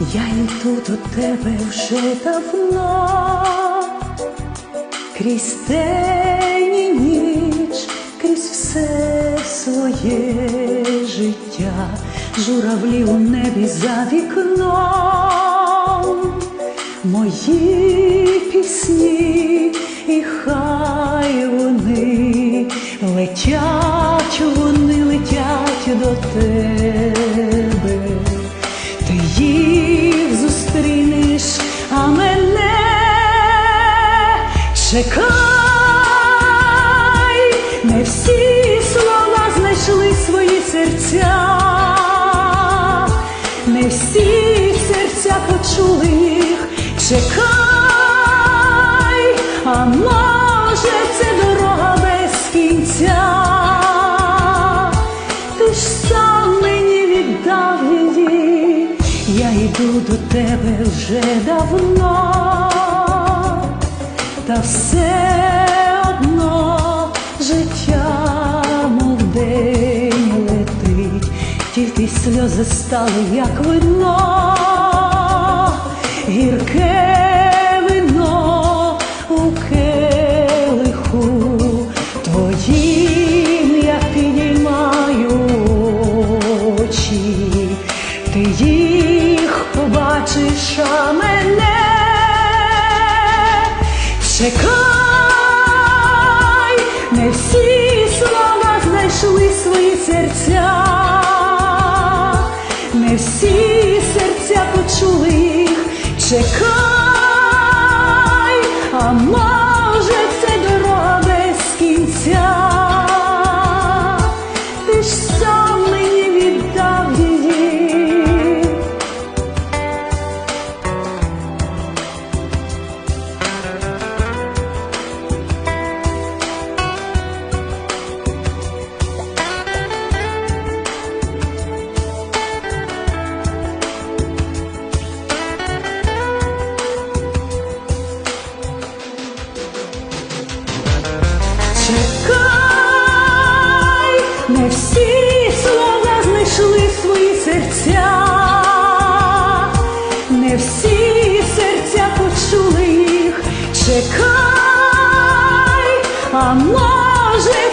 Я йду до тебе вже давно, крізь день і ніч, крізь все своє життя, журавлі у небі за вікном, мої пісні, і хай вони летять, вони летять до тебе чекай, не всі слова знайшли свої серця, не всі серця почули їх, чекай, а може це дорога без кінця. Ти ж сам мені віддав її, я йду до тебе вже давно, все одно життя, мов день летить, тільки сльози стали, як вино, гірке вино у келиху. Твоїм я підіймаю очі, ти їх побачиш, а мене чекай, не всі слова знайшли свої серця, не всі серця почули чекай, а Чекай, не всі слова знайшли свої серця, не всі серця почули їх. Чекай, а може